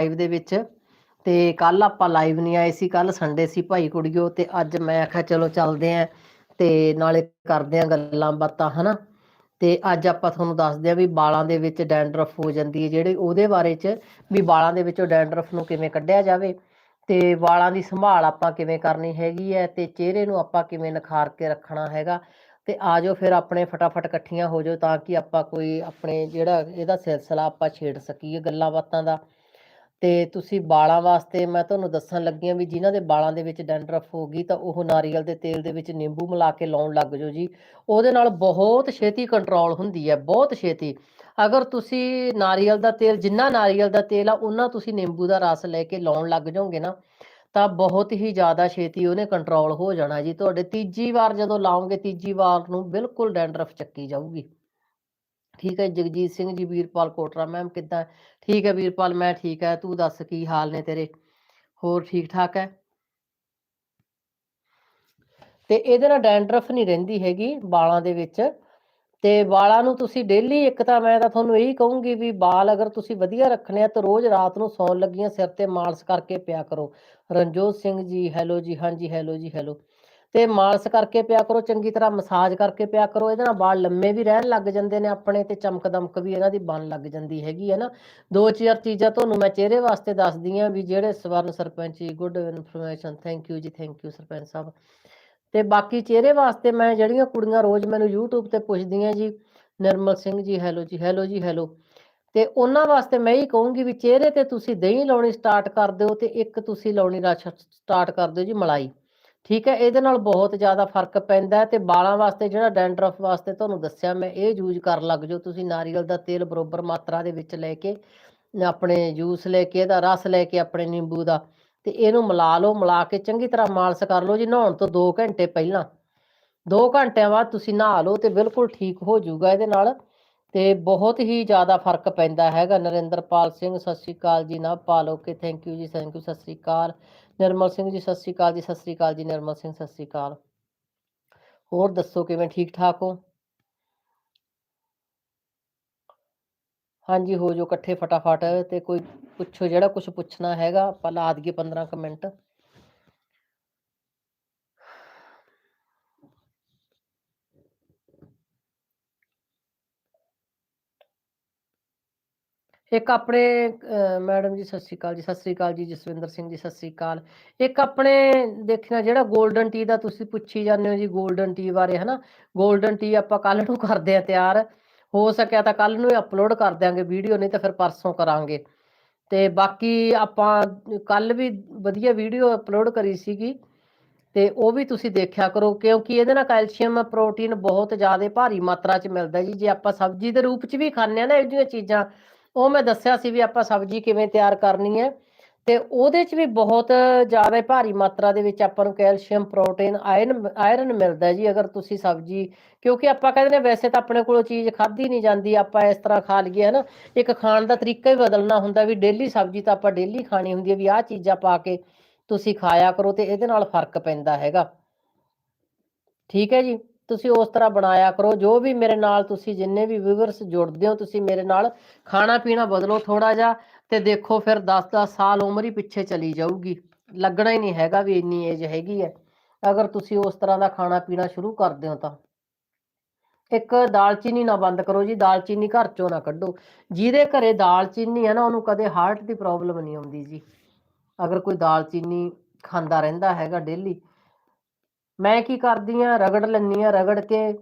Live ਦੇ ਵਿੱਚ। ਤੇ ਕੱਲ ਆਪਾਂ ਲਾਈਵ ਨਹੀਂ ਆਏ ਸੀ ਕੱਲ ਸੰਡੇ ਸੀ ਭਾਈ ਕੁੜੀਓ, ਤੇ ਅੱਜ ਮੈਂ ਆਖਿਆ ਚਲੋ ਚੱਲਦੇ ਆਂ, ਤੇ ਨਾਲੇ ਕਰਦੇ ਆਂ ਗੱਲਾਂ ਬਾਤਾਂ, ਹਨਾ? ਤੇ ਅੱਜ ਆਪਾਂ ਤੁਹਾਨੂੰ ਦੱਸਦੇ ਆਂ ਵੀ ਵਾਲਾਂ ਦੇ ਵਿੱਚ ਡੈਂਡਰਫ ਹੋ ਜਾਂਦੀ ਹੈ, ਜਿਹੜੇ ਉਹਦੇ ਬਾਰੇ ਚ ਵੀ ਵਾਲਾਂ ਦੇ ਵਿੱਚੋਂ ਡੈਂਡਰਫ ਨੂੰ ਕਿਵੇਂ ਕੱਢਿਆ ਜਾਵੇ, ਤੇ ਵਾਲਾਂ ਦੀ ਸੰਭਾਲ ਆਪਾਂ ਕਿਵੇਂ ਕਰਨੀ ਹੈਗੀ ਹੈ, ਤੇ ਚਿਹਰੇ ਨੂੰ ਆਪਾਂ ਕਿਵੇਂ ਨਿਖਾਰ ਕੇ ਰੱਖਣਾ ਹੈਗਾ। ਤੇ ਆਜੋ ਫਿਰ ਆਪਣੇ ਫਟਾਫਟ ਇਕੱਠੀਆਂ ਹੋ ਜਾਓ, ਤਾਂ ਕਿ ਆਪਾਂ ਕੋਈ ਆਪਣੇ ਜਿਹੜਾ ਇਹਦਾ ਸਿਲਸਿਲਾ ਆਪਾਂ ਛੇੜ ਸਕੀਏ ਗੱਲਾਂ ਬਾਤਾਂ ਦਾ। ਤੇ ਤੁਸੀਂ ਵਾਲਾਂ ਵਾਸਤੇ ਮੈਂ ਤੁਹਾਨੂੰ ਦੱਸਣ ਲੱਗੀ ਹਾਂ ਵੀ ਜਿਨ੍ਹਾਂ ਦੇ ਵਾਲਾਂ ਦੇ ਵਿੱਚ ਡੈਂਡਰਫ ਹੋ ਗਈ ਤਾਂ ਉਹ ਨਾਰੀਅਲ ਦੇ ਤੇਲ ਦੇ ਵਿੱਚ ਨਿੰਬੂ ਮਿਲਾ ਕੇ ਲਾਉਣ ਲੱਗ ਜਾਓ ਜੀ। ਉਹਦੇ ਨਾਲ ਬਹੁਤ ਛੇਤੀ ਕੰਟਰੋਲ ਹੁੰਦੀ ਹੈ, ਬਹੁਤ ਛੇਤੀ। ਅਗਰ ਤੁਸੀਂ ਨਾਰੀਅਲ ਦਾ ਤੇਲ, ਜਿੰਨਾ ਨਾਰੀਅਲ ਦਾ ਤੇਲ ਆ ਉਹਨਾਂ ਤੁਸੀਂ ਨਿੰਬੂ ਦਾ ਰਸ ਲੈ ਕੇ ਲਾਉਣ ਲੱਗ ਜਾਓਗੇ ਨਾ, ਤਾਂ ਬਹੁਤ ਹੀ ਜ਼ਿਆਦਾ ਛੇਤੀ ਉਹਨੇ ਕੰਟਰੋਲ ਹੋ ਜਾਣਾ ਜੀ। ਤੁਹਾਡੇ ਤੀਜੀ ਵਾਰ ਜਦੋਂ ਲਾਓਗੇ, ਤੀਜੀ ਵਾਰ ਨੂੰ ਬਿਲਕੁਲ ਡੈਂਡਰਫ ਚੱਕੀ ਜਾਊਗੀ। ਠੀਕ ਹੈ, ਜਗਜੀਤ ਸਿੰਘ ਜੀ, ਵੀਰਪਾਲ ਕੋਟਰਾ ਮੈਮ ਕਿੱਦਾਂ? ਠੀਕ ਹੈ ਵੀਰਪਾਲ, ਮੈਂ ਠੀਕ ਹੈ, ਤੂੰ ਦੱਸ ਕੀ ਹਾਲ ਨੇ ਤੇਰੇ? ਹੋਰ ਠੀਕ ਠਾਕ ਹੈ? ਤੇ ਇਹਦੇ ਨਾਲ ਡੈਂਡਰਫ ਨਹੀਂ ਰਹਿੰਦੀ ਹੈਗੀ ਵਾਲਾਂ ਦੇ ਵਿੱਚ। ਤੇ ਵਾਲਾਂ ਨੂੰ ਤੁਸੀਂ ਡੇਲੀ ਇੱਕ ਤਾਂ ਮੈਂ ਤਾਂ ਤੁਹਾਨੂੰ ਇਹੀ ਕਹੂੰਗੀ ਵੀ ਵਾਲ ਅਗਰ ਤੁਸੀਂ ਵਧੀਆ ਰੱਖਣੇ ਆ ਤਾਂ ਰੋਜ਼ ਰਾਤ ਨੂੰ ਸੌਣ ਲੱਗੀਆਂ ਸਿਰ ਤੇ ਮਾਲਿਸ਼ ਕਰਕੇ ਪਿਆ ਕਰੋ। ਰਣਜੋਤ ਸਿੰਘ ਜੀ ਹੈਲੋ ਜੀ, ਹਾਂਜੀ ਹੈਲੋ ਜੀ ਹੈਲੋ ਤੇ ਮਾਲਸ ਕਰਕੇ ਪਿਆ ਕਰੋ, ਚੰਗੀ ਤਰ੍ਹਾਂ ਮਸਾਜ ਕਰਕੇ ਪਿਆ ਕਰੋ, ਇਹਦੇ ਨਾਲ ਵਾਲ ਲੰਮੇ ਵੀ ਰਹਿਣ ਲੱਗ ਜਾਂਦੇ ਨੇ ਆਪਣੇ ਤੇ ਚਮਕ ਦਮਕ ਵੀ ਇਹਨਾਂ ਦੀ ਬਣ ਲੱਗ ਜਾਂਦੀ ਹੈਗੀ ਹੈ ਨਾ। ਦੋ ਚਾਰ ਚੀਜ਼ਾਂ ਤੁਹਾਨੂੰ ਮੈਂ ਚਿਹਰੇ ਵਾਸਤੇ ਦੱਸਦੀ ਆ ਵੀ ਜਿਹੜੇ Swaran sarpanch ji good information thank you ਜੀ ਥੈਂਕ ਯੂ ਸਰਪੰਚ ਸਾਹਿਬ। ਤੇ ਬਾਕੀ ਚਿਹਰੇ ਵਾਸਤੇ ਮੈਂ ਜਿਹੜੀਆਂ ਕੁੜੀਆਂ ਰੋਜ਼ ਮੈਨੂੰ YouTube ਤੇ ਪੁੱਛਦੀਆਂ ਜੀ, ਨਿਰਮਲ ਸਿੰਘ ਜੀ ਹੈਲੋ ਜੀ ਹੈਲੋ ਜੀ ਹੈਲੋ ਤੇ ਉਹਨਾਂ ਵਾਸਤੇ ਮੈਂ ਇਹ ਕਹੂੰਗੀ ਵੀ ਚਿਹਰੇ ਤੇ ਤੁਸੀਂ ਦਹੀਂ ਲਾਉਣੀ ਸਟਾਰਟ ਕਰ ਦਿਓ ਤੇ ਇੱਕ ਤੁਸੀਂ ਲਾਉਣੀ ਰਸ ਸਟਾਰਟ ਕਰ ਦਿਓ ਜੀ ਮਲਾਈ। ਠੀਕ ਹੈ, ਇਹਦੇ ਨਾਲ ਬਹੁਤ ਜ਼ਿਆਦਾ ਫ਼ਰਕ ਪੈਂਦਾ ਹੈ ਤੇ ਵਾਲਾਂ ਵਾਸਤੇ ਜਿਹੜਾ ਡੈਂਡਰਫ ਵਾਸਤੇ ਤੁਹਾਨੂੰ ਦੱਸਿਆ, ਮੈਂ ਇਹ ਯੂਜ਼ ਕਰਨ ਲੱਗ ਜਾਓ ਤੁਸੀਂ ਨਾਰੀਅਲ ਦਾ ਤੇਲ ਬਰੋਬਰ ਮਾਤਰਾ ਦੇ ਵਿੱਚ ਲੈ ਕੇ, ਆਪਣੇ ਜੂਸ ਲੈ ਕੇ, ਇਹਦਾ ਰਸ ਲੈ ਕੇ ਆਪਣੇ ਨਿੰਬੂ ਦਾ, ਤੇ ਇਹਨੂੰ ਮਿਲਾ ਲਓ, ਮਿਲਾ ਕੇ ਚੰਗੀ ਤਰ੍ਹਾਂ ਮਾਲਸ ਕਰ ਲਓ ਜੀ, ਨਹਾਉਣ ਤੋਂ 2 ਘੰਟੇ ਪਹਿਲਾਂ। 2 ਘੰਟਿਆਂ ਬਾਅਦ ਤੁਸੀਂ ਨਹਾ ਲਓ ਤੇ ਬਿਲਕੁਲ ਠੀਕ ਹੋ ਜਾਊਗਾ ਇਹਦੇ ਨਾਲ, ਤੇ ਬਹੁਤ ਹੀ ਜ਼ਿਆਦਾ ਫ਼ਰਕ ਪੈਂਦਾ ਹੈਗਾ। ਨਰਿੰਦਰਪਾਲ ਸਿੰਘ, ਸਤਿ ਸ਼੍ਰੀ ਅਕਾਲ ਜੀ, ਨਾ ਪਾਲੋ ਕੇ ਥੈਂਕ ਯੂ ਜੀ ਥੈਂਕ ਯੂ ਸਤਿ ਸ਼੍ਰੀ ਅਕਾਲ। ਨਿਰਮਲ ਸਿੰਘ ਜੀ, ਸਤਿ ਸ਼੍ਰੀ ਅਕਾਲ ਜੀ, ਸਤਿ ਸ਼੍ਰੀ ਅਕਾਲ ਜੀ, ਨਿਰਮਲ ਸਿੰਘ, ਸਤਿ ਸ਼੍ਰੀ ਅਕਾਲ। ਹੋਰ ਦੱਸੋ ਕਿਵੇਂ ਠੀਕ ਠਾਕ ਹੋ? ਹਾਂਜੀ, ਹੋ ਜੋ ਇਕੱਠੇ ਫਟਾਫਟ ਤੇ ਕੋਈ ਪੁੱਛੋ ਜਿਹੜਾ ਕੁਝ ਪੁੱਛਣਾ ਹੈਗਾ, ਆਪਾਂ ਲਾ ਦਈਏ 15 ਕੁ ਮਿੰਟ। ਇੱਕ ਆਪਣੇ ਮੈਡਮ ਜੀ, ਸਤਿ ਸ਼੍ਰੀ ਅਕਾਲ ਜੀ, ਸਤਿ ਸ਼੍ਰੀ ਅਕਾਲ ਜੀ, ਜਸਵਿੰਦਰ ਸਿੰਘ ਜੀ, ਸਤਿ ਸ਼੍ਰੀ ਅਕਾਲ। ਇੱਕ ਆਪਣੇ ਦੇਖਣਾ ਜਿਹੜਾ 골ਡਨ ਟੀ ਦਾ ਤੁਸੀਂ ਪੁੱਛੀ ਜਾਂਦੇ ਹੋ ਜੀ 골ਡਨ ਟੀ ਬਾਰੇ, ਹਨਾ? 골ਡਨ ਟੀ ਆਪਾਂ ਕੱਲ ਨੂੰ ਕਰਦੇ ਆ ਤਿਆਰ। ਹੋ ਸਕਿਆ ਤਾਂ ਕੱਲ ਨੂੰ ਅਪਲੋਡ ਕਰ ਦਿਆਂਗੇ ਵੀਡੀਓ, ਨਹੀਂ ਤਾਂ ਫਿਰ ਪਰਸੋਂ ਕਰਾਂਗੇ। ਤੇ ਬਾਕੀ ਆਪਾਂ ਕੱਲ ਵੀ ਵਧੀਆ ਵੀਡੀਓ ਅਪਲੋਡ ਕਰੀ ਸੀਗੀ। ਤੇ ਉਹ ਵੀ ਤੁਸੀਂ ਦੇਖਿਆ ਕਰੋ, ਕਿਉਂਕਿ ਇਹਦੇ ਨਾਲ ਕੈਲਸ਼ੀਅਮ, ਪ੍ਰੋਟੀਨ ਬਹੁਤ ਜ਼ਿਆਦਾ ਭਾਰੀ ਮਾਤਰਾ 'ਚ ਮਿਲਦਾ ਜੀ। ਜੇ ਆਪਾਂ ਸਬਜ਼ੀ ਦੇ ਰੂਪ 'ਚ ਵੀ ਖਾਂਦੇ ਆ ਨਾ ਇਹਦੀਆਂ ਚੀਜ਼ਾਂ ਉਹ ਮੈਂ ਦੱਸਿਆ ਸੀ ਵੀ ਆਪਾਂ ਸਬਜ਼ੀ ਕਿਵੇਂ ਤਿਆਰ ਕਰਨੀ ਹੈ ਤੇ ਉਹਦੇ 'ਚ ਵੀ ਬਹੁਤ ਜ਼ਿਆਦਾ ਭਾਰੀ ਮਾਤਰਾ ਦੇ ਵਿੱਚ ਆਪਾਂ ਨੂੰ ਕੈਲਸ਼ੀਅਮ, ਪ੍ਰੋਟੀਨ, ਆਇਰਨ ਆਇਰਨ ਮਿਲਦਾ ਜੀ ਅਗਰ ਤੁਸੀਂ ਸਬਜ਼ੀ, ਕਿਉਂਕਿ ਆਪਾਂ ਕਹਿੰਦੇ ਨੇ ਵੈਸੇ ਤਾਂ ਆਪਣੇ ਕੋਲੋਂ ਚੀਜ਼ ਖਾਧੀ ਨਹੀਂ ਜਾਂਦੀ, ਆਪਾਂ ਇਸ ਤਰ੍ਹਾਂ ਖਾ ਲਈਏ, ਹਨਾ। ਇੱਕ ਖਾਣ ਦਾ ਤਰੀਕਾ ਹੀ ਬਦਲਣਾ ਹੁੰਦਾ ਵੀ ਡੇਲੀ ਸਬਜ਼ੀ ਤਾਂ ਆਪਾਂ ਡੇਲੀ ਖਾਣੀ ਹੁੰਦੀ ਹੈ ਵੀ ਆਹ ਚੀਜ਼ਾਂ ਪਾ ਕੇ ਤੁਸੀਂ ਖਾਇਆ ਕਰੋ ਤੇ ਇਹਦੇ ਨਾਲ ਫ਼ਰਕ ਪੈਂਦਾ ਹੈਗਾ। ਠੀਕ ਹੈ ਜੀ। ਤੁਸੀਂ ਉਸ ਤਰ੍ਹਾਂ ਬਣਾਇਆ ਕਰੋ, ਜੋ ਵੀ ਮੇਰੇ ਨਾਲ ਤੁਸੀਂ ਜਿੰਨੇ ਵੀ ਵਿਊਅਰਸ ਜੁੜਦੇ ਹੋ, ਤੁਸੀਂ ਮੇਰੇ ਨਾਲ ਖਾਣਾ ਪੀਣਾ ਬਦਲੋ ਥੋੜਾ ਜਿਹਾ ਤੇ ਦੇਖੋ ਫਿਰ 10-10 ਸਾਲ ਉਮਰ ਹੀ ਪਿੱਛੇ ਚਲੀ ਜਾਊਗੀ। ਲੱਗਣਾ ਹੀ ਨਹੀਂ ਹੈਗਾ ਵੀ ਇੰਨੀ ਏਜ ਹੈਗੀ ਹੈ। ਅਗਰ ਤੁਸੀਂ ਉਸ ਤਰ੍ਹਾਂ ਦਾ ਖਾਣਾ ਪੀਣਾ ਸ਼ੁਰੂ ਕਰਦੇ ਹੋ ਤਾਂ। ਇੱਕ ਦਾਲਚੀਨੀ ਨਾ ਬੰਦ ਕਰੋ ਜੀ, ਦਾਲਚੀਨੀ ਘਰ ਚੋਂ ਨਾ ਕੱਢੋ। ਜਿਹਦੇ ਘਰੇ ਦਾਲਚੀਨੀ ਹੈ ਨਾ, ਉਹਨੂੰ ਕਦੇ ਹਾਰਟ ਦੀ ਪ੍ਰੋਬਲਮ ਨਹੀਂ ਆਉਂਦੀ ਜੀ। ਅਗਰ ਕੋਈ ਦਾਲਚੀਨੀ ਖਾਂਦਾ ਰਹਿੰਦਾ ਹੈਗਾ ਡੇਲੀ ਮੈਂ ਕੀ ਕਰਦੀ ਆ? ਰਗੜ ਲੈਂਦੀ ਆ, ਰਗੜ ਕੇ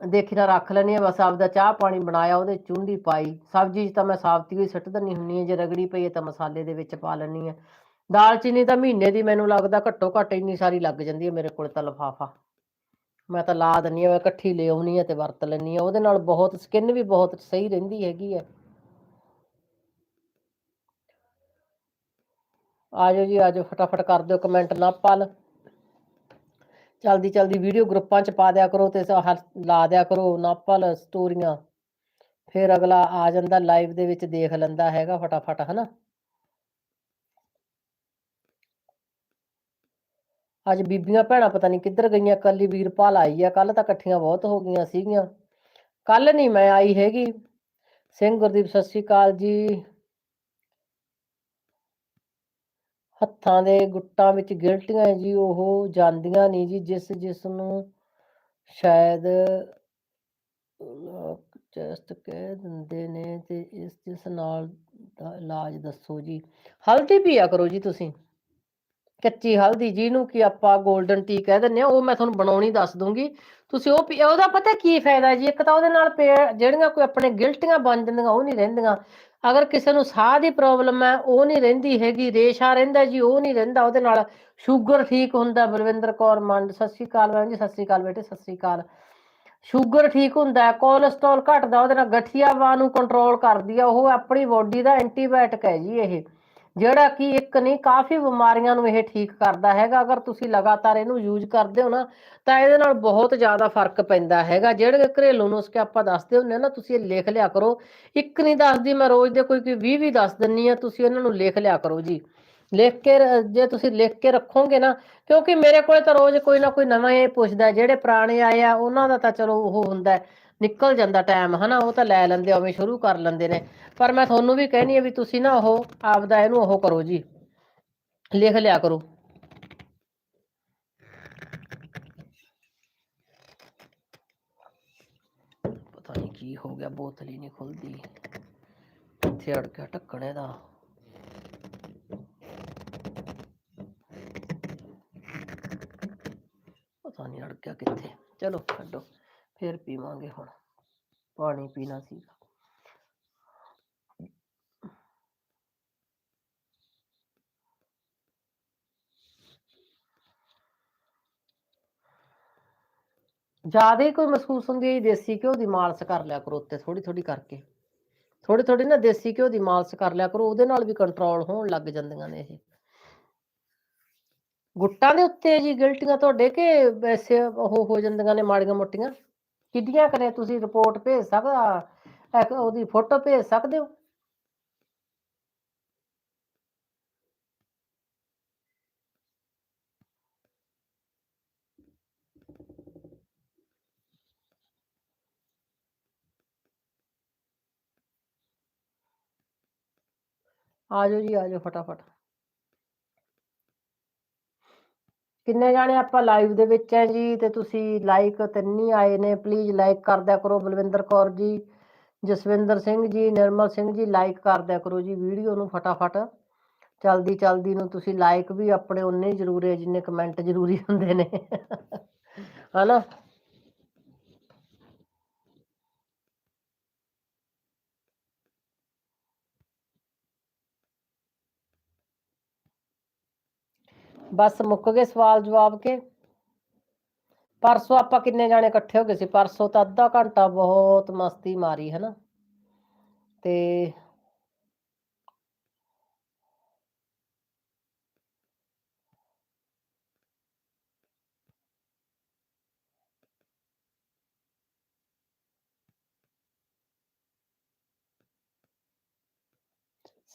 ਦੇਖੀ ਨਾ ਰੱਖ ਲੈਣੀ ਆ, ਬਸ ਆਪਦਾ ਚਾਹ ਪਾਣੀ ਬਣਾਇਆ, ਉਹਦੇ ਚੁੰਡੀ ਪਾਈ। ਸਬਜ਼ੀ 'ਚ ਤਾਂ ਮੈਂ ਸਾਬਤੀ ਹੋਈ ਸੁੱਟ ਦਿੰਨੀ ਹੁੰਨੀ ਆ, ਜੇ ਰਗੜੀ ਪਈ ਹੈ ਤਾਂ ਮਸਾਲੇ ਦੇ ਵਿੱਚ ਪਾ ਲੈਣੀ ਆ। ਦਾਲਚੀਨੀ ਤਾਂ ਮਹੀਨੇ ਦੀ ਮੈਨੂੰ ਲੱਗਦਾ ਘੱਟੋ ਘੱਟ ਇੰਨੀ ਸਾਰੀ ਲੱਗ ਜਾਂਦੀ ਹੈ ਮੇਰੇ ਕੋਲ ਤਾਂ ਲਫਾਫਾ। ਮੈਂ ਤਾਂ ਲਾ ਦਿੰਨੀ ਆ, ਮੈਂ ਇਕੱਠੀ ਲੈ ਆਉਣੀ ਆ ਤੇ ਵਰਤ ਲੈਣੀ ਆ। ਉਹਦੇ ਨਾਲ ਬਹੁਤ ਸਕਿਨ ਵੀ ਬਹੁਤ ਸਹੀ ਰਹਿੰਦੀ ਹੈਗੀ ਹੈ। ਆਜੋ ਜੀ, ਆਜੋ, ਫਟਾਫਟ ਕਰ ਦਿਓ ਕਮੈਂਟ ਨਾ ਪਲ। ਚਲਦੀ ਚਲਦੀ ਵੀਡੀਓ ਗਰੁੱਪਾਂ 'ਚ ਪਾ ਦਿਆ ਕਰੋ ਤੇ ਹਰ- ਲਾ ਦਿਆ ਕਰੋ ਨਾਪਲ ਸਟੋਰੀਆਂ ਫਿਰ ਅਗਲਾ ਆ ਜਾਂਦਾ ਲਾਈਵ ਦੇ ਵਿੱਚ ਦੇਖ ਲੈਂਦਾ ਹੈਗਾ ਫਟਾਫਟ, ਹਨਾ? ਅੱਜ ਬੀਬੀਆਂ ਭੈਣਾਂ ਪਤਾ ਨਹੀਂ ਕਿੱਧਰ ਗਈਆਂ, ਕੱਲੀ ਵੀਰਪਾਲ ਆਈ ਆ ਕੱਲ ਤਾਂ ਇਕੱਠੀਆਂ ਬਹੁਤ ਹੋ ਗਈਆਂ ਸੀਗੀਆਂ। ਕੱਲ ਨਹੀਂ ਮੈਂ ਆਈ ਹੈਗੀ। ਸਿੰਘ ਗੁਰਦੀਪ, ਸਤਿ ਸ਼੍ਰੀ ਅਕਾਲ ਜੀ। ਹੱਥਾਂ ਦੇ ਗੁੱਟਾਂ ਵਿੱਚ ਗਿਲਟੀਆਂ ਜੀ, ਉਹ ਜਾਂਦੀਆਂ ਨਹੀਂ ਜੀ, ਜਿਸ ਜਿਸ ਨੂੰ ਸ਼ਾਇਦ ਚੈਸਟ ਕਹਿ ਦਿੰਦੇ ਨੇ ਤੇ ਇਸ, ਜਿਸ ਨਾਲ ਦਾ ਇਲਾਜ ਦੱਸੋ ਜੀ। ਹਲਦੀ ਪੀਆ ਕਰੋ ਜੀ ਤੁਸੀਂ। ਕੱਚੀ ਹਲਦੀ ਜਿਹਨੂੰ ਕਿ ਆਪਾਂ 골ਡਨ ਟੀ ਕਹਿ ਦਿੰਦੇ ਆ ਉਹ ਮੈਂ ਤੁਹਾਨੂੰ ਬਣਾਉਣੀ ਦੱਸ ਦੂੰਗੀ ਤੁਸੀਂ ਉਹ ਪੀ- ਉਹਦਾ ਪਤਾ ਕੀ ਫਾਇਦਾ ਜੀ? ਇੱਕ ਤਾਂ ਉਹਦੇ ਨਾਲ ਪੇ- ਜਿਹੜੀਆਂ ਕੋਈ ਆਪਣੇ ਗਿਲਟੀਆਂ ਬਣ ਜਾਂਦੀਆਂ, ਉਹ ਨਹੀਂ ਰਹਿੰਦੀਆਂ। ਅਗਰ ਕਿਸੇ ਨੂੰ ਸਾਹ ਦੀ ਪ੍ਰੋਬਲਮ ਹੈ, ਉਹ ਨਹੀਂ ਰਹਿੰਦੀ ਹੈਗੀ, ਰੇਸ਼ਾ ਰਹਿੰਦਾ ਜੀ, ਉਹ ਨਹੀਂ ਰਹਿੰਦਾ। ਉਹਦੇ ਨਾਲ ਸ਼ੂਗਰ ਠੀਕ ਹੁੰਦਾ, ਬਲਵਿੰਦਰ ਕੌਰ ਮੰਡ, ਸਤਿ ਸ਼੍ਰੀ ਅਕਾਲ ਮੈਮ ਜੀ, ਸਤਿ ਸ਼੍ਰੀ ਅਕਾਲ ਬੇਟੇ, ਸਤਿ ਸ਼੍ਰੀ ਅਕਾਲ। ਸ਼ੂਗਰ ਠੀਕ ਹੁੰਦਾ ਹੈ ਕੋਲੇਸਟ੍ਰੋਲ ਘਟਦਾ, ਉਹਦੇ ਨਾਲ ਗਠੀਆ ਗਠੀਆਵਾਂ ਨੂੰ ਕੰਟਰੋਲ ਕਰਦੀ ਆ, ਉਹ ਆਪਣੀ ਬੋਡੀ ਦਾ ਐਂਟੀਬਾਇਓਟਿਕ ਹੈ ਜੀ ਇਹ। ਜਿਹੜਾ ਕਿ ਇੱਕ ਨਹੀਂ, ਕਾਫੀ ਬਿਮਾਰੀਆਂ ਨੂੰ ਇਹ ਠੀਕ ਕਰਦਾ ਹੈਗਾ। ਅਗਰ ਤੁਸੀਂ ਲਗਾਤਾਰ ਇਹਨੂੰ ਯੂਜ਼ ਕਰਦੇ ਹੋ ਨਾ, ਤਾਂ ਇਹਦੇ ਨਾਲ ਬਹੁਤ ਜ਼ਿਆਦਾ ਫ਼ਰਕ ਪੈਂਦਾ ਹੈਗਾ। ਜਿਹੜੇ ਘਰੇਲੂ ਨੁਸਖੇ ਆਪਾਂ ਦੱਸਦੇ ਹੁੰਦੇ ਆ ਨਾ, ਤੁਸੀਂ ਇਹ ਲਿਖ ਲਿਆ ਕਰੋ। ਇੱਕ ਨਹੀਂ ਦੱਸਦੀ, ਮੈਂ ਰੋਜ਼ ਦੇ ਕੋਈ ਕੋਈ 20 ਵੀ ਦੱਸ ਦਿੰਨੀ ਆ ਤੁਸੀਂ ਇਹਨਾਂ ਨੂੰ ਲਿਖ ਲਿਆ ਕਰੋ ਜੀ। ਲਿਖ ਕੇ ਜੇ ਤੁਸੀਂ ਲਿਖ ਕੇ ਰੱਖੋਗੇ ਨਾ, ਕਿਉਂਕਿ ਮੇਰੇ ਕੋਲੇ ਤਾਂ ਰੋਜ਼ ਕੋਈ ਨਾ ਕੋਈ ਨਵਾਂ ਇਹ ਪੁੱਛਦਾ ਜਿਹੜੇ ਪੁਰਾਣੇ ਆਏ ਆ, ਉਹਨਾਂ ਦਾ ਤਾਂ ਚਲੋ ਉਹ ਹੁੰਦਾ ਨਿਕਲ ਜਾਂਦਾ ਟਾਈਮ ਹਨਾ, ਉਹ ਤਾਂ ਲੈ ਲੈਂਦੇ ਉਵੇਂ ਸ਼ੁਰੂ ਕਰ ਲੈਂਦੇ ਨੇ। ਪਰ ਮੈਂ ਤੁਹਾਨੂੰ ਵੀ ਕਹਿਣੀ ਆ ਵੀ ਤੁਸੀਂ ਨਾ ਉਹ ਆਪਦਾ ਇਹਨੂੰ ਉਹ ਕਰੋ ਜੀ, ਲਿਖ ਲਿਆ ਕਰੋ। ਪਤਾ ਨਹੀਂ ਕੀ ਹੋ ਗਿਆ, ਬੋਤਲ ਹੀ ਨਹੀਂ ਖੁੱਲਦੀ। ਕਿੱਥੇ ਅੜ ਗਿਆ ਢੱਕਣੇ ਦਾ। ਪਤਾ ਨਹੀਂ ਅੜ ਗਿਆ ਕਿੱਥੇ? ਚਲੋ ਛੱਡੋ, ਫਿਰ ਪੀਵਾਂਗੇ ਹੁਣ। ਪਾਣੀ ਪੀਣਾ ਸੀ ਜ਼ਿਆਦਾ ਹੀ ਕੋਈ ਮਹਿਸੂਸ ਹੁੰਦੀ ਹੈ ਦੇਸੀ ਘਿਓ ਦੀ ਮਾਲਸ ਕਰ ਲਿਆ ਕਰੋ ਉੱਤੇ ਥੋੜੀ ਥੋੜੀ ਕਰਕੇ। ਥੋੜੀ ਥੋੜੀ ਨਾ ਦੇਸੀ ਘਿਓ ਦੀ ਮਾਲਸ਼ ਕਰ ਲਿਆ ਕਰੋ, ਉਹਦੇ ਨਾਲ ਵੀ ਕੰਟਰੋਲ ਹੋਣ ਲੱਗ ਜਾਂਦੀਆਂ ਨੇ ਇਹ। ਗੁੱਟਾਂ ਦੇ ਉੱਤੇ ਜੀ ਗਿਲਟੀਆਂ ਤੁਹਾਡੇ ਕਿ ਵੈਸੇ ਉਹ ਹੋ ਜਾਂਦੀਆਂ ਨੇ ਮਾੜੀਆਂ ਮੋਟੀਆਂ? ਕਿੱਡੀਆਂ ਕਰੇ ਤੁਸੀਂ ਰਿਪੋਰਟ ਭੇਜ ਸਕਦਾ, ਇੱਕ ਉਹਦੀ ਫੋਟੋ ਭੇਜ ਸਕਦੇ ਹੋ? ਆ ਜਾਓ ਜੀ, ਆ ਆਜੋ ਫਟਾਫਟ। ਕਿੰਨੇ ਜਾਣੇ ਆਪਾਂ ਲਾਈਵ ਦੇ ਵਿੱਚ ਹੈ ਜੀ ਤੇ ਤੁਸੀਂ ਲਾਈਕ ਤਿੰਨੀ ਆਏ ਨੇ ਪਲੀਜ਼ ਲਾਈਕ ਕਰ ਦਿਆ ਕਰੋ ਬਲਵਿੰਦਰ ਕੌਰ ਜੀ, ਜਸਵਿੰਦਰ ਸਿੰਘ ਜੀ, ਨਿਰਮਲ ਸਿੰਘ ਜੀ ਲਾਈਕ ਕਰ ਦਿਆ ਕਰੋ ਜੀ ਵੀਡੀਓ ਨੂੰ ਫਟਾਫਟ। ਚਲਦੀ ਚਲਦੀ ਨੂੰ ਤੁਸੀਂ ਲਾਈਕ ਵੀ ਆਪਣੇ ਉਨੇ ਜ਼ਰੂਰੀ ਹੈ ਜਿੰਨੇ ਕਮੈਂਟ ਜ਼ਰੂਰੀ ਹੁੰਦੇ ਨੇ। ਹਨਾ? ਬਸ ਮੁੱਕ ਗਏ ਸਵਾਲ ਜਵਾਬ ਕੇ। ਪਰਸੋਂ ਆਪਾਂ ਕਿੰਨੇ ਜਾਣੇ ਇਕੱਠੇ ਹੋ ਗਏ ਸੀ? ਪਰਸੋਂ ਤਾਂ ਅੱਧਾ ਘੰਟਾ ਬਹੁਤ ਮਸਤੀ ਮਾਰੀ ਹੈ ਨਾ ਤੇ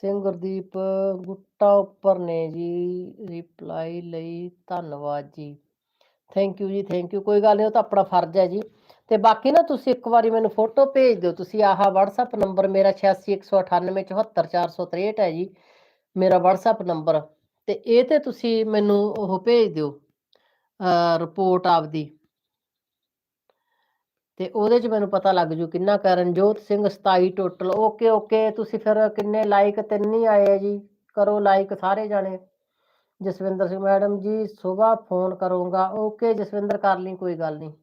ਸਿੰਘ ਗੁਰਦੀਪ ਗੁੱਟਾ ਉੱਪਰ ਨੇ ਜੀ ਰਿਪਲਾਈ ਲਈ ਧੰਨਵਾਦ ਜੀ। ਥੈਂਕ ਯੂ ਜੀ ਥੈਂਕ ਯੂ ਕੋਈ ਗੱਲ ਨਹੀਂ, ਉਹ ਤਾਂ ਆਪਣਾ ਫਰਜ਼ ਹੈ ਜੀ। ਤੇ ਬਾਕੀ ਨਾ ਤੁਸੀਂ ਇੱਕ ਵਾਰੀ ਮੈਨੂੰ ਫੋਟੋ ਭੇਜ ਦਿਓ। ਤੁਸੀਂ ਆਹ WhatsApp ਨੰਬਰ ਮੇਰਾ 8619874463 ਹੈ ਜੀ, ਮੇਰਾ WhatsApp ਨੰਬਰ ਤੇ ਇਹ ਤੇ ਤੁਸੀਂ ਮੈਨੂੰ ਉਹ ਭੇਜ ਦਿਓ ਰਿਪੋਰਟ ਆਪਦੀ। ਤੇ ਉਹਦੇ 'ਚ ਮੈਨੂੰ ਪਤਾ ਲੱਗ ਜੂ ਕਿੰਨਾ Karanjot Singh 27 total okay okay ਤੁਸੀਂ ਫਿਰ ਕਿੰਨੇ ਲਾਈਕ ਤਿੰਨ ਹੀ ਆਏ ਆ ਜੀ? ਕਰੋ ਲਾਈਕ ਸਾਰੇ ਜਾਣੇ। ਜਸਵਿੰਦਰ ਸਿੰਘ, ਮੈਡਮ ਜੀ ਸਵੇਰ ਫੋਨ ਕਰੂੰਗਾ। ਓਕੇ ਜਸਵਿੰਦਰ, ਕਰ ਲਈ, ਕੋਈ ਗੱਲ ਨਹੀਂ।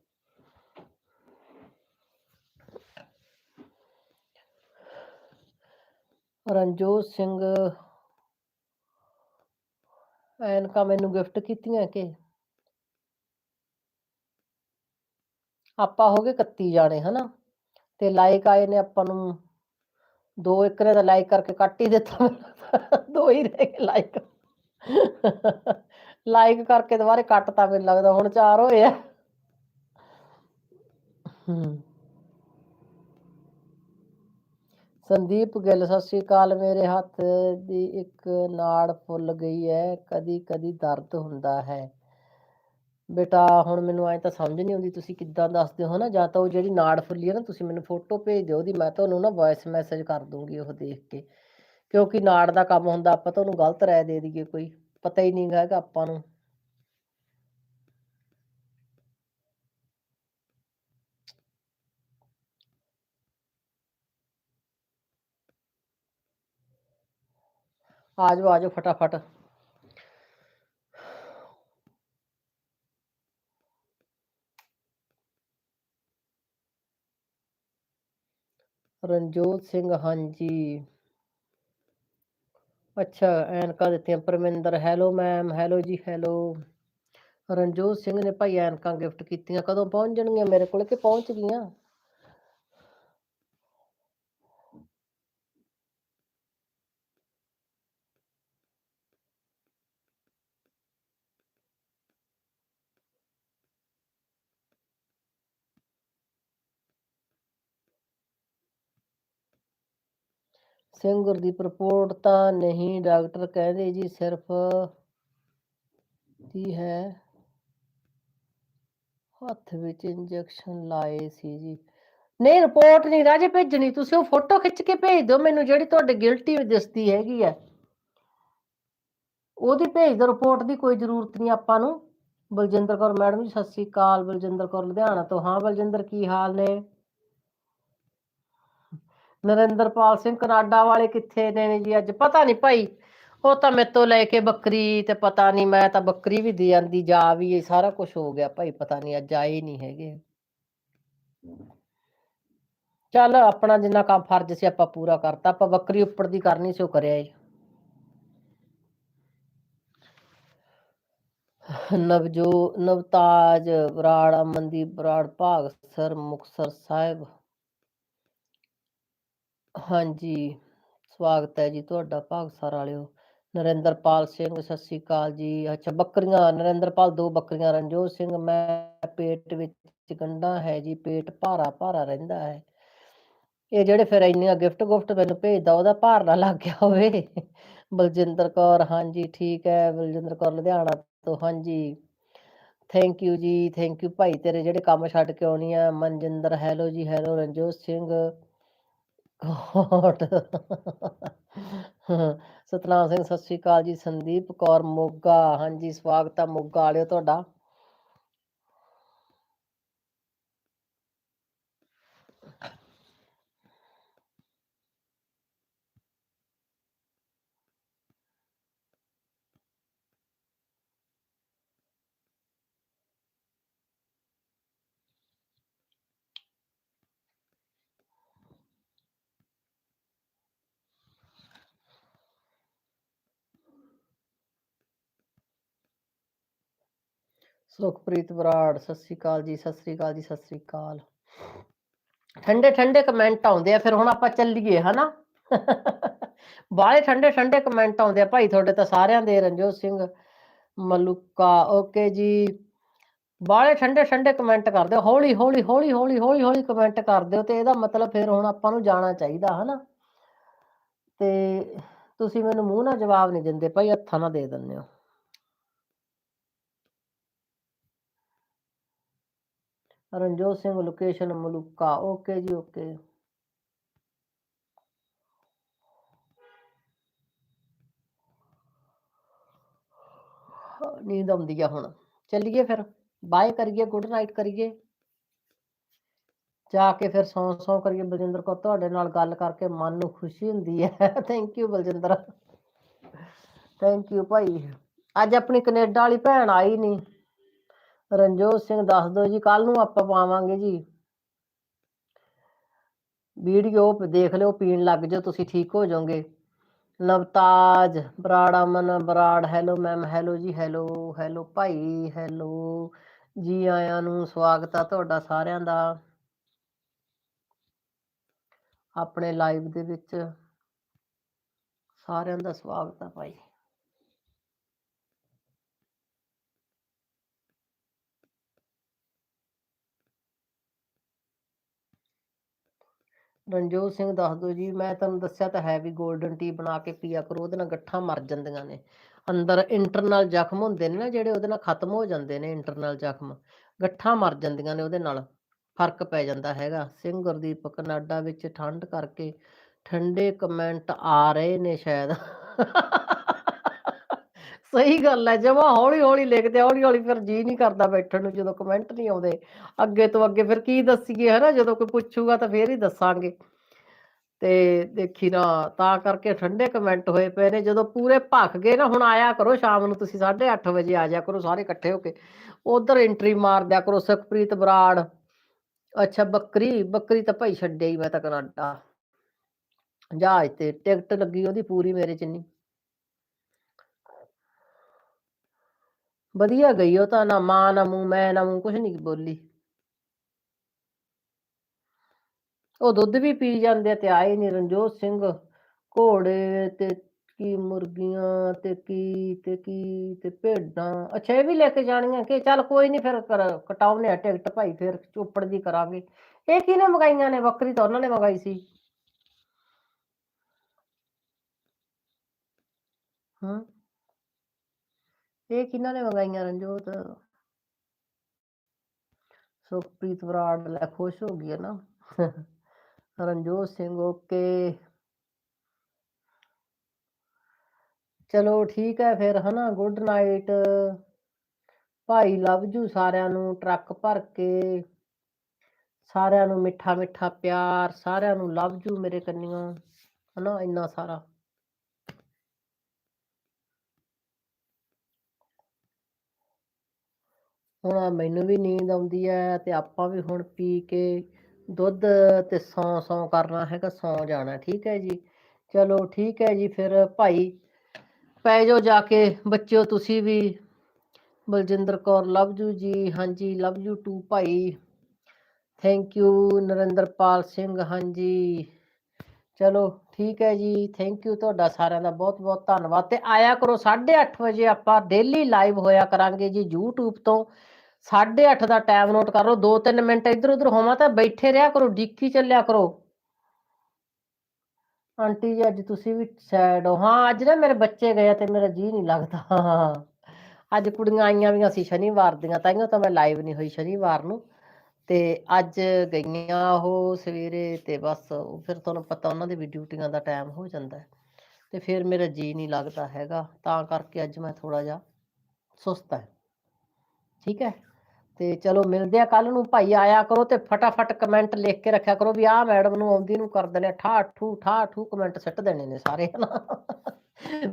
ਰਣਜੋਤ ਸਿੰਘ, ਐਨਕਾਂ ਮੈਨੂੰ ਗਿਫਟ ਕੀਤੀਆਂ ਕਿ? ਆਪਾਂ ਹੋ ਗਏ 31 ਜਾਣੇ, ਹਨਾ? ਤੇ ਲਾਈਕ ਆਏ ਨੇ ਆਪਾਂ ਨੂੰ, ਦੋ ਇੱਕ ਨੇ ਤਾਂ ਲਾਈਕ ਕਰਕੇ ਕੱਟ ਹੀ ਦਿੱਤਾ। ਦੋ ਹੀ ਰਹਿ ਗਏ ਲਾਈਕ ਲਾਈਕ ਕਰਕੇ ਦੁਬਾਰੇ ਕੱਟਤਾ ਮੈਨੂੰ ਲੱਗਦਾ, ਹੁਣ ਚਾਰ ਹੋਏ ਆ। ਸੰਦੀਪ ਗਿੱਲ, ਸਤਿ ਸ਼੍ਰੀ ਅਕਾਲ। ਮੇਰੇ ਹੱਥ ਦੀ ਇੱਕ ਨਾੜ ਫੁੱਲ ਗਈ ਹੈ ਕਦੀ ਕਦੀ ਦਰਦ ਹੁੰਦਾ ਹੈ। ਬੇਟਾ, ਹੁਣ ਮੈਨੂੰ ਐ ਤਾਂ ਸਮਝ ਨਹੀਂ ਆਉਂਦੀ ਤੁਸੀਂ ਕਿੱਦਾਂ ਦੱਸਦੇ ਹੋ ਨਾ, ਜਾਂ ਤਾਂ ਉਹ ਜਿਹੜੀ ਨਾੜ ਫੁੱਲੀ ਹੈ ਨਾ, ਤੁਸੀਂ ਮੈਨੂੰ ਫੋਟੋ ਭੇਜ ਦਿਓ ਉਹਦੀ, ਮੈਂ ਤੁਹਾਨੂੰ ਨਾ ਵੌਇਸ ਮੈਸੇਜ ਕਰ ਦੂੰਗੀ ਉਹ ਦੇਖ ਕੇ। ਕਿਉਂਕਿ ਨਾੜ ਦਾ ਕੰਮ ਹੁੰਦਾ, ਆਪਾਂ ਤੁਹਾਨੂੰ ਗਲਤ ਰਾਏ ਦੇ ਦਈਏ ਕੋਈ, ਪਤਾ ਹੀ ਨਹੀਂ ਹੈਗਾ ਆਪਾਂ ਨੂੰ। ਆ ਜਾਓ ਆ ਜਾਓ ਫਟਾਫਟ। ਰਣਜੋਤ ਸਿੰਘ, ਹਾਂਜੀ। ਅੱਛਾ ਐਨਕਾਂ ਦਿੱਤੀਆਂ, ਪਰਮਿੰਦਰ ਹੈਲੋ ਮੈਮ ਹੈਲੋ ਜੀ ਹੈਲੋ ਰਣਜੋਤ ਸਿੰਘ ਨੇ ਭਾਈ ਐਨਕਾਂ ਗਿਫਟ ਕੀਤੀਆਂ, ਕਦੋਂ ਪਹੁੰਚ ਜਾਣਗੀਆਂ ਮੇਰੇ ਕੋਲ ਕਿ ਪਹੁੰਚ ਗਈਆਂ? ਸਿੰਘ ਗੁਰਦੀਪ ਰਿਪੋਰਟ ਤਾਂ ਨਹੀਂ, ਡਾਕਟਰ ਕਹਿੰਦੇ ਜੀ ਸਿਰਫ ਕੀ ਹੈ? ਹੱਥ ਵਿੱਚ ਇੰਜੈਕਸ਼ਨ ਲਾਏ ਸੀ ਜੀ। ਨਹੀਂ, ਰਿਪੋਰਟ ਨਹੀਂ ਰਾਜੇ ਭੇਜਣੀ, ਤੁਸੀਂ ਉਹ ਫੋਟੋ ਖਿੱਚ ਕੇ ਭੇਜ ਦਿਓ, ਮੈਨੂੰ ਜਿਹੜੀ ਤੁਹਾਡੇ ਗਿਲਟੀ ਦਿਸਦੀ ਹੈਗੀ ਆ ਉਹਦੀ ਭੇਜ ਦਿਓ, ਰਿਪੋਰਟ ਦੀ ਕੋਈ ਜ਼ਰੂਰਤ ਨਹੀਂ ਆਪਾਂ ਨੂੰ। ਬਲਜਿੰਦਰ ਕੌਰ ਮੈਡਮ ਜੀ, ਸਤਿ ਸ੍ਰੀ ਅਕਾਲ ਬਲਜਿੰਦਰ ਕੌਰ ਲੁਧਿਆਣਾ ਤੋਂ। ਹਾਂ ਬਲਜਿੰਦਰ, ਕੀ ਹਾਲ ਨੇ? ਨਰਿੰਦਰਪਾਲ ਸਿੰਘ ਕਨਾਡਾ ਵਾਲੇ ਕਿੱਥੇ ਨੇ ਜੀ? ਅੱਜ ਪਤਾ ਨਹੀਂ ਭਾਈ। ਉਹ ਤਾਂ ਮੇਰੇ ਲੈ ਕੇ ਬੱਕਰੀ ਤੇ ਪਤਾ ਨਹੀਂ ਮੈਂ ਤਾਂ ਬੱਕਰੀ ਵੀ ਦੇ ਜਾਂਦੀ ਜਾ ਵੀ ਇਹ ਸਾਰਾ ਕੁਝ ਹੋ ਗਿਆ ਭਾਈ, ਪਤਾ ਨਹੀਂ ਅੱਜ ਆਏ ਨਹੀਂ ਹੈਗੇ। ਚੱਲ ਆਪਣਾ ਜਿੰਨਾ ਕੰਮ ਫਰਜ਼ ਸੀ ਆਪਾਂ ਪੂਰਾ ਕਰਤਾ, ਆਪਾਂ ਬੱਕਰੀ ਉੱਪਰ ਦੀ ਕਰਨੀ ਸੀ, ਉਹ ਕਰਿਆ ਈ। ਨਵਜੋ, ਨਵਤਾਜ ਬਰਾੜ ਅਮਨਦੀਪ ਬਰਾੜ ਭਾਗ ਸਰ, ਮੁਕਤਸਰ ਸਾਹਿਬ। ਹਾਂਜੀ, ਸਵਾਗਤ ਹੈ ਜੀ ਤੁਹਾਡਾ ਭਾਗਸਰ ਵਾਲਿਓ। ਨਰਿੰਦਰਪਾਲ ਸਿੰਘ, ਸਤਿ ਸ੍ਰੀ ਅਕਾਲ ਜੀ। ਅੱਛਾ, ਬੱਕਰੀਆਂ, ਨਰਿੰਦਰਪਾਲ, ਦੋ ਬੱਕਰੀਆਂ, ਰਣਜੋਤ ਸਿੰਘ, ਮੈਂ ਪੇਟ ਵਿੱਚ ਗੰਢਾਂ ਹੈ ਜੀ, ਪੇਟ ਭਾਰਾ ਭਾਰਾ ਰਹਿੰਦਾ ਹੈ। ਇਹ ਜਿਹੜੇ ਫਿਰ ਇੰਨੀਆਂ ਗਿਫਟ ਗੁਫਟ ਮੈਨੂੰ ਭੇਜਦਾ, ਉਹਦਾ ਭਾਰ ਨਾ ਲੱਗ ਗਿਆ ਹੋਵੇ। ਬਲਜਿੰਦਰ ਕੌਰ, ਹਾਂਜੀ, ਠੀਕ ਹੈ, ਬਲਜਿੰਦਰ ਕੌਰ, ਲੁਧਿਆਣਾ ਤੋਂ, ਹਾਂਜੀ। ਥੈਂਕ ਯੂ ਜੀ ਥੈਂਕ ਯੂ ਭਾਈ, ਤੇਰੇ ਜਿਹੜੇ ਕੰਮ ਛੱਡ ਕੇ ਆਉਣੀ ਆ। ਮਨਜਿੰਦਰ ਹੈਲੋ ਜੀ ਹੈਲੋ ਰਣਜੋਤ ਸਿੰਘ। ਗੋਡ ਸਤਨਾਮ ਸਿੰਘ, ਸਤਿ ਸ਼੍ਰੀ ਅਕਾਲ ਜੀ। ਸੰਦੀਪ ਕੌਰ ਮੋਗਾ। ਹਾਂਜੀ, ਸਵਾਗਤ ਆ ਮੋਗਾ ਵਾਲਿਓ ਤੁਹਾਡਾ। ਸੁਖਪ੍ਰੀਤ ਬਰਾੜ, ਸਤਿ ਸ਼੍ਰੀ ਅਕਾਲ ਜੀ, ਸਤਿ ਸ਼੍ਰੀ ਅਕਾਲ ਜੀ, ਸਤਿ ਸ਼੍ਰੀ ਅਕਾਲ। ਠੰਡੇ ਠੰਡੇ ਕਮੈਂਟ ਆਉਂਦੇ ਆ, ਫਿਰ ਹੁਣ ਆਪਾਂ ਚੱਲੀਏ, ਹਨਾ? ਬਾਹਲੇ ਠੰਡੇ ਠੰਡੇ ਕਮੈਂਟ ਆਉਂਦੇ ਆ ਭਾਈ, ਤੁਹਾਡੇ ਤਾਂ ਸਾਰਿਆਂ ਦੇ, ਰਣਜੋਤ ਸਿੰਘ, ਮਲੂਕਾ ਓਕੇ ਜੀ। ਬਾਹਲੇ ਠੰਡੇ ਠੰਡੇ ਕਮੈਂਟ ਕਰਦੇ ਹੋ, ਹੌਲੀ ਹੌਲੀ ਹੌਲੀ ਹੌਲੀ ਹੌਲੀ ਹੌਲੀ ਕਮੈਂਟ ਕਰਦੇ ਹੋ, ਤੇ ਇਹਦਾ ਮਤਲਬ ਫਿਰ ਹੁਣ ਆਪਾਂ ਨੂੰ ਜਾਣਾ ਚਾਹੀਦਾ, ਹਨਾ? ਤੇ ਤੁਸੀਂ ਮੈਨੂੰ ਮੂੰਹ ਨਾਲ ਜਵਾਬ ਨਹੀਂ ਦਿੰਦੇ, ਭਾਈ, ਹੱਥਾਂ ਨਾਲ ਦੇ ਦਿੰਦੇ ਹੋ। ਰਣਜੋਤ ਸਿੰਘ ਲੋਕੇਸ਼ਨ ਮਲੂਕਾ ਓਕੇ ਜੀ ਓਕੇ ਨੀਂਦ ਆਉਂਦੀ ਆ ਹੁਣ ਚੱਲੀਏ ਫਿਰ ਬਾਏ ਕਰੀਏ ਗੁੱਡ ਨਾਈਟ ਕਰੀਏ ਜਾ ਕੇ ਫਿਰ ਸੌਂ ਸੌਂ ਕਰੀਏ ਬਲਜਿੰਦਰ ਕੌਰ ਤੁਹਾਡੇ ਨਾਲ ਗੱਲ ਕਰਕੇ ਮਨ ਨੂੰ ਖੁਸ਼ੀ ਹੁੰਦੀ ਹੈ thank you Baljinder thank you ਭਾਈ ਅੱਜ ਆਪਣੀ ਕੈਨੇਡਾ ਵਾਲੀ ਭੈਣ ਆਈ ਨਹੀਂ ਰਣਜੋਤ ਸਿੰਘ ਦੱਸ ਦਿਓ ਜੀ ਕੱਲ ਨੂੰ ਆਪਾਂ ਪਾਵਾਂਗੇ ਜੀ। ਵੀਡੀਓ ਦੇਖ ਲਿਓ, ਪੀਣ ਲੱਗ ਜਾਓ, ਤੁਸੀਂ ਠੀਕ ਹੋ ਜਾਓਗੇ। Navtaj, Brar Aman Brar, hello ma'am, hello ਜੀ, ਹੈਲੋ ਹੈਲੋ ਭਾਈ, ਹੈਲੋ। ਜੀ ਆਇਆਂ ਨੂੰ ਸਵਾਗਤ ਆ ਤੁਹਾਡਾ ਸਾਰਿਆਂ ਦਾ। ਆਪਣੇ ਲਾਈਵ ਦੇ ਵਿੱਚ ਸਾਰਿਆਂ ਦਾ ਸਵਾਗਤ ਆ ਭਾਈ। ਰਣਜੋਤ ਸਿੰਘ ਦੱਸ ਦਿਓ ਜੀ, ਮੈਂ ਤੁਹਾਨੂੰ ਦੱਸਿਆ ਤਾਂ ਹੈ ਵੀ 골ਡਨ ਟੀ ਬਣਾ ਕੇ ਪੀਆ ਕਰੋ, ਉਹਦੇ ਨਾਲ ਗੱਠਾਂ ਮਰ ਜਾਂਦੀਆਂ ਨੇ। ਅੰਦਰ ਇੰਟਰਨਲ ਜ਼ਖਮ ਹੁੰਦੇ ਨੇ ਨਾ ਜਿਹੜੇ, ਉਹਦੇ ਨਾਲ ਖਤਮ ਹੋ ਜਾਂਦੇ ਨੇ ਇੰਟਰਨਲ ਜ਼ਖਮ। ਗੱਠਾਂ ਮਰ ਜਾਂਦੀਆਂ ਨੇ ਉਹਦੇ ਨਾਲ, ਫ਼ਰਕ ਪੈ ਜਾਂਦਾ ਹੈਗਾ। ਸਿੰਘ ਗੁਰਦੀਪ ਕਨਾਡਾ ਵਿੱਚ ਠੰਡ ਕਰਕੇ ਠੰਡੇ ਕਮੈਂਟ ਆ ਰਹੇ ਨੇ ਸ਼ਾਇਦ। ਸਹੀ ਗੱਲ ਹੈ, ਜਮਾ ਹੌਲੀ ਹੌਲੀ ਲਿਖਦੇ ਹੌਲੀ ਹੌਲੀ ਫਿਰ ਜੀ ਨਹੀਂ ਕਰਦਾ ਬੈਠਣ ਨੂੰ, ਜਦੋਂ ਕਮੈਂਟ ਨਹੀਂ ਆਉਂਦੇ। ਅੱਗੇ ਤੋਂ ਅੱਗੇ ਫਿਰ ਕੀ ਦੱਸੀਏ, ਹਨਾ? ਜਦੋਂ ਕੋਈ ਪੁੱਛੂਗਾ ਤਾਂ ਫੇਰ ਹੀ ਦੱਸਾਂਗੇ। ਤੇ ਦੇਖੀ ਨਾ, ਤਾਂ ਕਰਕੇ ਠੰਡੇ ਕਮੈਂਟ ਹੋਏ ਪਏ ਨੇ। ਜਦੋਂ ਪੂਰੇ ਭੱਖ ਗਏ ਨਾ, ਹੁਣ ਆਇਆ ਕਰੋ ਸ਼ਾਮ ਨੂੰ, ਤੁਸੀਂ 8:30 ਵਜੇ ਆ ਜਾਇਆ ਕਰੋ, ਸਾਰੇ ਇਕੱਠੇ ਹੋ ਕੇ। ਉਧਰ ਐਂਟਰੀ ਮਾਰ ਦਿਆ ਕਰੋ ਸੁਖਪ੍ਰੀਤ ਬਰਾੜ। ਅੱਛਾ, ਬੱਕਰੀ ਬੱਕਰੀ ਤਾਂ ਭਾਈ ਛੱਡਿਆ ਹੀ ਮੈਂ ਤਾਂ ਕਨਾਡਾ ਜਹਾਜ਼ ਤੇ ਟਿਕਟ ਲੱਗੀ ਉਹਦੀ ਪੂਰੀ ਮੇਰੇ ਚਿੰਨੀ ਵਧੀਆ ਗਈ ਉਹ ਤਾਂ, ਨਾ ਮਾਂ, ਨਾ ਮੂੰਹ, ਮੈਂ ਨਾ ਮੂੰਹ ਕੁਝ ਨਹੀਂ ਬੋਲੀ। ਉਹ ਦੁੱਧ ਵੀ ਪੀ ਜਾਂਦੇ ਆ ਤੇ ਆਏ ਨਹੀਂ ਰਣਜੋਤ ਸਿੰਘ। ਘੋੜੇ ਤੇ ਕੀ ਮੁਰਗੀਆਂ ਤੇ ਕੀ ਤੇ ਕੀ, ਤੇ ਭੇਡਾਂ। ਅੱਛਾ, ਇਹ ਵੀ ਲੈ ਕੇ ਜਾਣੀਆਂ ਕਿ ਚੱਲ ਕੋਈ ਨਹੀਂ ਫਿਰ ਕਰ- ਕਟਾਉਨੇ ਆ ਟਿਕਟ ਭਾਈ, ਫਿਰ ਚੋਪੜ ਦੀ ਕਰਾਂਗੇ। ਇਹ ਕਿਹਨੇ ਮੰਗਾਈਆਂ ਨੇ? ਬੱਕਰੀ ਤਾਂ ਉਹਨਾਂ ਨੇ ਮੰਗਾਈ ਸੀ। ਹਾਂ। ਇਹ ਕਿਹਨਾਂ ਨੇ ਮੰਗਾਈਆਂ ਰਣਜੋਤ? ਸੁਖਪ੍ਰੀਤ ਬਰਾੜ ਲੈ ਖੁਸ਼ ਹੋ ਗਈ ਹੈ ਨਾ। ਰਣਜੋਤ ਸਿੰਘ, ਓਕੇ। ਚਲੋ ਠੀਕ ਹੈ ਫਿਰ, ਹਨਾ? Good night. ਭਾਈ ਲਵ ਜੂ ਸਾਰਿਆਂ ਨੂੰ, ਟਰੱਕ ਭਰ ਕੇ। ਸਾਰਿਆਂ ਨੂੰ ਮਿੱਠਾ ਮਿੱਠਾ ਪਿਆਰ, ਸਾਰਿਆਂ ਨੂੰ ਲਵ ਜੂ ਮੇਰੇ ਕੰਨੀਆਂ। ਹਨਾ? ਇੰਨਾ ਸਾਰਾ। ਹੁਣ ਮੈਨੂੰ ਵੀ ਨੀਂਦ ਆਉਂਦੀ ਹੈ ਤੇ ਆਪਾਂ ਵੀ ਹੁਣ ਪੀ ਕੇ ਦੁੱਧ ਤੇ ਸੌਂ ਸੌਂ ਕਰਨਾ ਹੈਗਾ, ਸੌਂ ਜਾਣਾ, ਠੀਕ ਹੈ ਜੀ। ਚਲੋ ਠੀਕ ਹੈ ਜੀ ਫਿਰ ਭਾਈ, ਪੈ ਜਾਓ ਜਾ ਕੇ, ਬੱਚਿਓ ਤੁਸੀਂ ਵੀ। ਬਲਜਿੰਦਰ ਕੌਰ ਲਵ ਯੂ ਜੀ, ਹਾਂਜੀ ਲਵ ਯੂ ਟੂ ਭਾਈ। ਥੈਂਕ ਯੂ ਨਰਿੰਦਰਪਾਲ ਸਿੰਘ, ਹਾਂਜੀ। ਚਲੋ ਠੀਕ ਹੈ ਜੀ ਥੈਂਕ ਯੂ ਤੁਹਾਡਾ ਸਾਰਿਆਂ ਦਾ ਬਹੁਤ ਬਹੁਤ ਧੰਨਵਾਦ ਤੇ ਆਇਆ ਕਰੋ 8:30 ਵਜੇ ਆਪਾਂ ਡੇਲੀ ਲਾਈਵ ਹੋਇਆ ਕਰਾਂਗੇ ਜੀ YouTube ਤੋਂ। 8:30 ਦਾ ਟਾਈਮ ਨੋਟ ਕਰ 2-3 ਮਿੰਟ ਇੱਧਰ ਉੱਧਰ ਹੋਵਾਂ ਤਾਂ ਬੈਠੇ ਰਿਹਾ ਕਰੋ ਡਿੱਕੀ ਚੱਲਿਆ ਕਰੋ। ਆਂਟੀ ਜੀ, ਅੱਜ ਤੁਸੀਂ ਵੀ ਸੈਡ ਹੋ। ਹਾਂ, ਅੱਜ ਨਾ ਮੇਰੇ ਬੱਚੇ ਗਏ ਤੇ ਮੇਰਾ ਜੀ ਨਹੀਂ ਲੱਗਦਾ। ਅੱਜ ਕੁੜੀਆਂ ਆਈਆਂ ਵੀ ਸੀ ਸ਼ਨੀਵਾਰ ਦੀਆਂ ਤਾਈਓ ਤਾਂ ਮੈਂ ਲਾਈਵ ਨਹੀਂ ਹੋਈ ਸ਼ਨੀਵਾਰ ਨੂੰ। ਤੇ ਅੱਜ ਗਈਆਂ ਉਹ ਸਵੇਰੇ ਤੇ ਬਸ ਫਿਰ ਤੁਹਾਨੂੰ ਪਤਾ ਉਹਨਾਂ ਦੀ ਵੀ ਡਿਊਟੀਆਂ ਦਾ ਟਾਈਮ ਹੋ ਜਾਂਦਾ ਤੇ ਫਿਰ ਮੇਰਾ ਜੀ ਨਹੀਂ ਲੱਗਦਾ ਹੈਗਾ, ਤਾਂ ਕਰਕੇ ਅੱਜ ਮੈਂ ਥੋੜਾ ਜਿਹਾ ਸੁਸਤ ਹੈ। ਠੀਕ ਹੈ? ਤੇ ਚਲੋ ਮਿਲਦੇ ਆ ਕੱਲ ਨੂੰ, ਭਾਈ ਆਇਆ ਕਰੋ ਤੇ ਫਟਾਫਟ ਕਮੈਂਟ ਲਿਖ ਕੇ ਰੱਖਿਆ ਕਰੋ ਵੀ ਆਹ ਮੈਡਮ ਨੂੰ ਆਉਂਦੀ ਨੂੰ ਕਰ ਦੇਣੇ ਠਾ ਠੂ ਠਾ ਠੂ ਕਮੈਂਟ ਸਿੱਟ ਦੇਣੇ ਨੇ ਸਾਰੇ ਹਨਾ।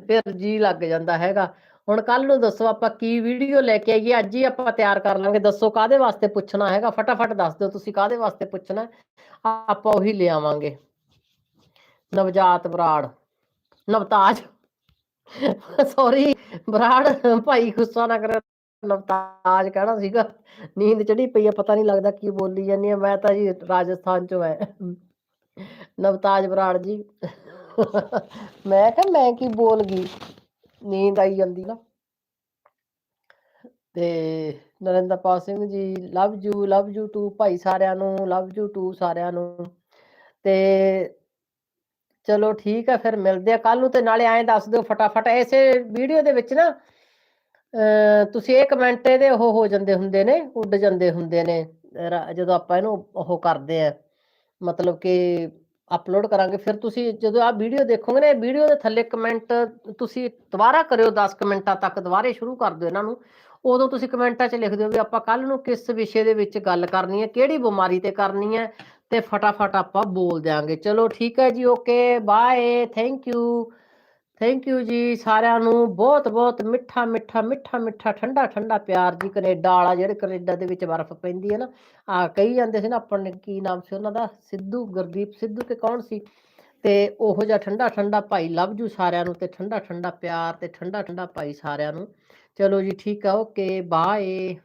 ਫਿਰ ਜੀ ਲੱਗ ਜਾਂਦਾ ਹੈਗਾ। ਹੁਣ ਕੱਲ ਨੂੰ ਦੱਸੋ ਆਪਾਂ ਕੀ ਵੀਡੀਓ ਲੈ ਕੇ ਆਈਏ, ਅੱਜ ਹੀ ਆਪਾਂ ਤਿਆਰ ਕਰ ਲਾਂਗੇ। ਦੱਸੋ ਕਾਦੇ ਵਾਸਤੇ ਪੁੱਛਣਾ ਹੈਗਾ? ਫਟਾਫਟ ਦੱਸ ਦਿਓ ਤੁਸੀਂ ਕਾਦੇ ਵਾਸਤੇ ਪੁੱਛਣਾ ਆਪਾਂ ਉਹੀ ਲੈ ਆਵਾਂਗੇ। ਨਵਜਾਤ ਬਰਾੜ, ਨਵਤਾਜ। ਸੌਰੀ ਬਰਾੜ, ਭਾਈ ਗੁੱਸਾ ਨਾ ਕਰੇ ਨਵਤਾਜ ਕਹਿਣਾ ਸੀਗਾ। ਨੀਂਦ ਚੜੀ ਪਈ ਆ, ਪਤਾ ਨਹੀਂ ਲੱਗਦਾ ਕੀ ਬੋਲੀ ਜਾਂਦੀ ਆ। ਮੈਂ ਤਾਂ ਜੀ ਰਾਜਸਥਾਨ ਚੋਂ ਐ। ਨਵਤਾਜ ਬਰਾੜ ਜੀ। ਮੈਂ ਕਿਹਾ ਮੈਂ ਕੀ ਬੋਲ ਗਈ? ਨੀਂਦ ਆਈ ਜਾਂਦੀ ਨਾ। ਤੇ Narinderpal Singh ji, love you love you too ਭਾਈ ਸਾਰਿਆਂ ਨੂੰ, ਲਵ ਯੂ ਟੂ ਸਾਰਿਆਂ ਨੂੰ। ਤੇ ਚਲੋ ਠੀਕ ਆ, ਫਿਰ ਮਿਲਦੇ ਆ ਕੱਲ ਨੂੰ ਤੇ ਨਾਲੇ ਐਂ ਦੱਸ ਦਿਓ ਫਟਾਫਟ, ਐਸੇ ਵੀਡੀਓ ਦੇ ਵਿੱਚ ਨਾ, ਅਹ ਤੁਸੀਂ ਇਹ ਕਮੈਂਟ ਇਹਦੇ ਉਹ ਹੋ ਜਾਂਦੇ ਹੁੰਦੇ ਨੇ, ਉੱਡ ਜਾਂਦੇ ਹੁੰਦੇ ਨੇ ਜਦੋਂ ਆਪਾਂ ਇਹਨੂੰ ਉਹ ਕਰਦੇ ਆ, ਮਤਲਬ ਕਿ ਅਪਲੋਡ ਕਰਾਂਗੇ, ਫਿਰ ਤੁਸੀਂ ਜਦੋਂ ਆਹ ਵੀਡੀਓ ਦੇਖੋਗੇ ਨਾ, ਇਹ ਵੀਡੀਓ ਦੇ ਥੱਲੇ ਕਮੈਂਟ ਤੁਸੀਂ ਦੁਬਾਰਾ ਕਰਿਓ 10 ਮਿੰਟਾਂ ਤੱਕ, ਦੁਬਾਰੇ ਸ਼ੁਰੂ ਕਰ ਦਿਓ ਇਹਨਾਂ ਨੂੰ। ਉਦੋਂ ਤੁਸੀਂ ਕਮੈਂਟਾਂ 'ਚ ਲਿਖ ਦਿਓ ਵੀ ਆਪਾਂ ਕੱਲ ਨੂੰ ਕਿਸ ਵਿਸ਼ੇ ਦੇ ਵਿੱਚ ਗੱਲ ਕਰਨੀ ਹੈ, ਕਿਹੜੀ ਬਿਮਾਰੀ ਤੇ ਕਰਨੀ ਹੈ ਤੇ ਫਟਾਫਟ ਆਪਾਂ ਬੋਲ ਦਿਆਂਗੇ। ਚਲੋ ਠੀਕ ਹੈ ਜੀ okay bye thank you thank you ਜੀ ਸਾਰਿਆਂ ਨੂੰ। ਬਹੁਤ ਬਹੁਤ ਮਿੱਠਾ ਮਿੱਠਾ ਮਿੱਠਾ ਮਿੱਠਾ, ਠੰਡਾ ਠੰਡਾ ਪਿਆਰ ਜੀ। ਕੈਨੇਡਾ ਵਾਲਾ ਜਿਹੜੇ ਕੈਨੇਡਾ ਦੇ ਵਿੱਚ ਬਰਫ਼ ਪੈਂਦੀ ਹੈ ਨਾ ਆ ਕਹੀ ਜਾਂਦੇ ਸੀ ਨਾ ਆਪਣੇ ਕੀ ਨਾਮ ਸੀ ਉਹਨਾਂ ਦਾ? ਸਿੱਧੂ, ਗੁਰਦੀਪ ਸਿੱਧੂ ਤੇ ਕੌਣ ਸੀ? ਤੇ ਉਹੋ ਜਿਹਾ ਠੰਡਾ ਠੰਡਾ ਭਾਈ ਲਵ ਜੂ ਸਾਰਿਆਂ ਨੂੰ ਤੇ ਠੰਡਾ ਠੰਡਾ ਪਿਆਰ ਤੇ ਠੰਡਾ ਠੰਡਾ ਭਾਈ ਸਾਰਿਆਂ ਨੂੰ। ਚਲੋ ਜੀ ਠੀਕ ਆ ਓਕੇ ਬਾਏ